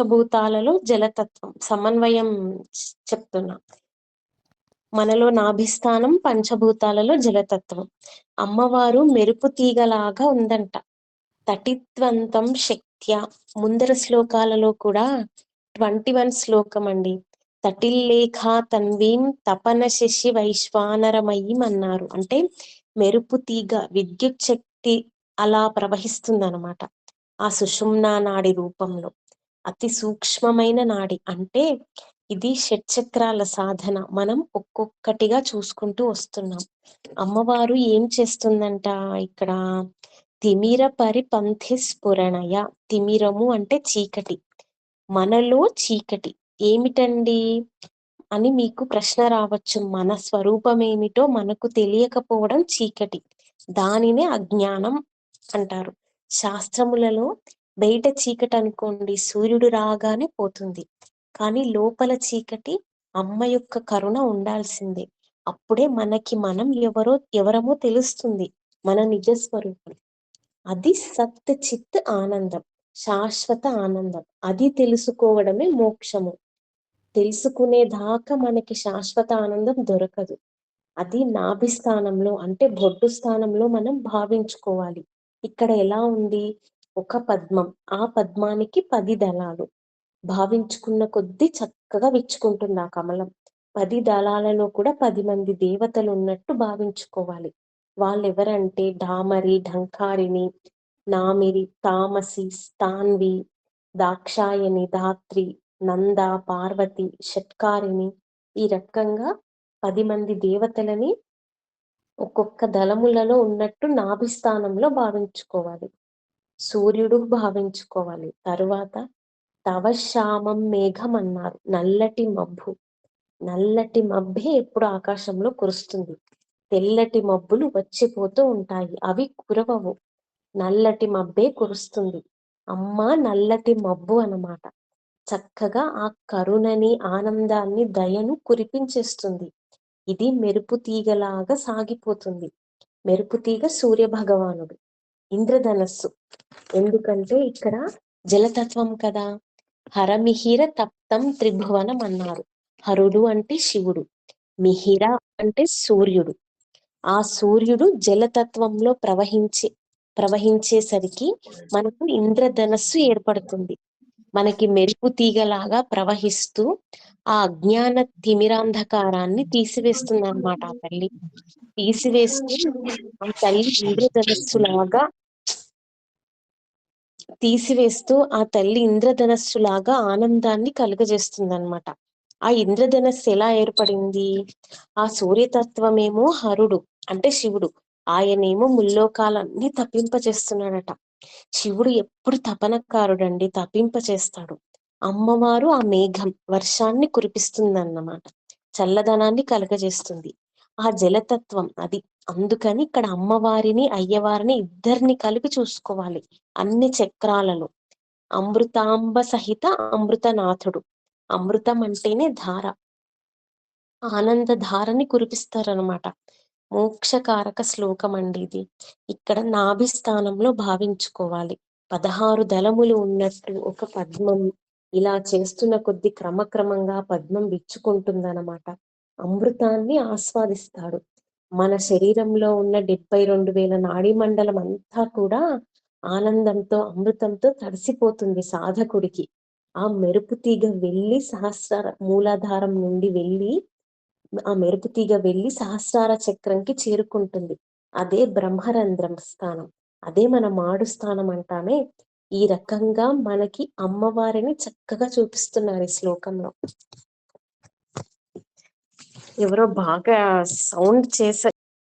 పంచభూతాలలో జలతత్వం సమన్వయం చెప్తున్నా. మనలో నాభిస్థానం పంచభూతాలలో జలతత్వం. అమ్మవారు మెరుపు తీగలాగా ఉందంట. తటిత్వంతం శక్త్య. ముందర శ్లోకాలలో కూడా ట్వంటీ వన్ శ్లోకం అండి. తటిల్లేఖా తన్వీం తపన శశి వైశ్వానరమయీం అన్నారు. అంటే మెరుపు తీగ విద్యుత్ శక్తి అలా ప్రవహిస్తుంది అనమాట ఆ సుషుమ్నా నాడి రూపంలో. అతి సూక్ష్మమైన నాడి. అంటే ఇది షట్చక్రాల సాధన. మనం ఒక్కొక్కటిగా చూసుకుంటూ వస్తున్నాం. అమ్మవారు ఏం చేస్తుందంట? ఇక్కడ తిమిర పరిపంథి స్ఫురణయ. తిమిరము అంటే చీకటి. మనలో చీకటి. ఏమిటండి? అని మీకు ప్రశ్న రావచ్చు. మన స్వరూపం ఏమిటో మనకు తెలియకపోవడం చీకటి. దానినే అజ్ఞానం అంటారు. శాస్త్రములలో బయట చీకటి అనుకోండి సూర్యుడు రాగానే పోతుంది. కానీ లోపల చీకటి అమ్మ యొక్క కరుణ ఉండాల్సిందే. అప్పుడే మనకి మనం ఎవరో ఎవరమో తెలుస్తుంది మన నిజ స్వరూపం. అది సత్ చిత్ ఆనందం శాశ్వత ఆనందం. అది తెలుసుకోవడమే మోక్షము. తెలుసుకునే దాకా మనకి శాశ్వత ఆనందం దొరకదు. అది నాభి స్థానంలో అంటే బొడ్డు స్థానంలో మనం భావించుకోవాలి. ఇక్కడ ఎలా ఉంది? ఒక పద్మం. ఆ పద్మానికి పది దళాలు. భావించుకున్న కొద్దీ చక్కగా విచ్చుకుంటుంది ఆ కమలం. పది దళాలలో కూడా పది మంది దేవతలు ఉన్నట్టు భావించుకోవాలి. వాళ్ళెవరంటే ఢామరి ఢంకారిణి నామిరి తామసి స్థాన్వి దాక్షాయని ధాత్రి నంద పార్వతి షట్కారిణి. ఈ రకంగా పది మంది దేవతలని ఒక్కొక్క దళములలో ఉన్నట్టు నాభిస్థానంలో భావించుకోవాలి. సూర్యుడు భావించుకోవాలి. తరువాత తవశ్యామం మేఘం అన్నారు నల్లటి మబ్బు. నల్లటి మబ్బే ఎప్పుడు ఆకాశంలో కురుస్తుంది. తెల్లటి మబ్బులు వచ్చిపోతూ ఉంటాయి. అవి కురవవు. నల్లటి మబ్బే కురుస్తుంది. అమ్మ నల్లటి మబ్బు అన్నమాట. చక్కగా ఆ కరుణని ఆనందాన్ని దయను కురిపించేస్తుంది. ఇది మెరుపు తీగలాగా సాగిపోతుంది. మెరుపు తీగ సూర్య భగవానుడు ఇంద్రధనస్సు. ఎందుకంటే ఇక్కడ జలతత్వం కదా? హరమిహిర తప్తం త్రిభువనం అన్నారు. హరుడు అంటే శివుడు మిహిర అంటే సూర్యుడు. ఆ సూర్యుడు జలతత్వంలో ప్రవహించే ప్రవహించేసరికి మనకు ఇంద్రధనస్సు ఏర్పడుతుంది. మనకి మెరుపు తీగలాగా ప్రవహిస్తూ ఆ అజ్ఞాన తిమిరాంధకారాన్ని తీసివేస్తుంది అనమాట ఆ తల్లి. తీసివేస్తూ ఆ తల్లి ఇంద్రధనస్సులాగా తీసివేస్తూ ఆ తల్లి ఇంద్రధనస్సులాగా ఆనందాన్ని కలుగజేస్తుంది అనమాట ఆ ఇంద్రధనస్సు ఎలా ఏర్పడింది? ఆ సూర్యతత్వమేమో హరుడు అంటే శివుడు. ఆయనేమో ముల్లోకాలన్నీ తప్పింపచేస్తున్నాడట శివుడు ఎప్పుడు తపనకారుడండి తప్పింపచేస్తాడు అమ్మవారు ఆ మేఘం వర్షాన్ని కురిపిస్తుందన్నమాట. చల్లదనాన్ని కలగజేస్తుంది. ఆ జలతత్వం అది. అందుకని ఇక్కడ అమ్మవారిని అయ్యవారిని ఇద్దరిని కలిపి చూసుకోవాలి. అన్ని చక్రాలలో. అమృతాంబ సహిత అమృతనాథుడు. అమృతం అంటేనే ధార. ఆనంద ధారని కురిపిస్తారనమాట మోక్షకారక శ్లోకం అండి ఇది. ఇక్కడ నాభిస్థానంలో భావించుకోవాలి. పదహారు దళములు ఉన్నట్టు ఒక పద్మం ఇలా చేస్తున్న కొద్ది క్రమక్రమంగా పద్మం విచ్చుకుంటుందన్నమాట. అమృతాన్ని ఆస్వాదిస్తాడు. మన శరీరంలో ఉన్న డెబ్బై రెండు వేల నాడీ మండలం అంతా కూడా ఆనందంతో అమృతంతో తడిసిపోతుంది సాధకుడికి. ఆ మెరుపు తీగ వెళ్ళి సహస్ర మూలాధారం నుండి వెళ్ళి ఆ మెరుపు తీగ వెళ్ళి సహస్రార చక్రంకి చేరుకుంటుంది. అదే బ్రహ్మరంధ్రం స్థానం. అదే మన మాడు స్థానం అంటామే. ఈ రకంగా మనకి అమ్మవారిని చక్కగా చూపిస్తున్నారు ఈ శ్లోకంలో. ఎవరో బాగా సౌండ్ చేసే